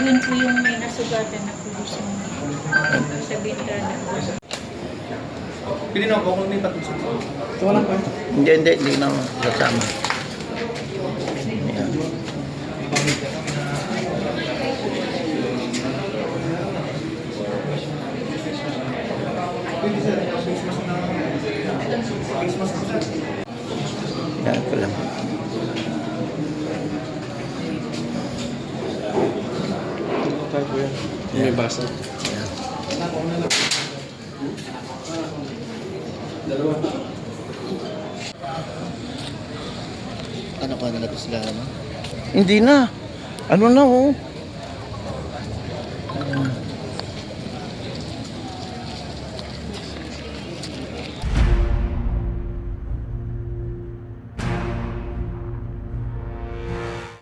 Doon po yung may nasugatan na yung sa bintana. Pili na ako kung may patusok. Hindi, hindi, hindi na sasama. Yan. Yan ko lang. Tayo po yan. May basa. Yan. Ano ka nalabas sila ano? Hindi na. Ano na oh.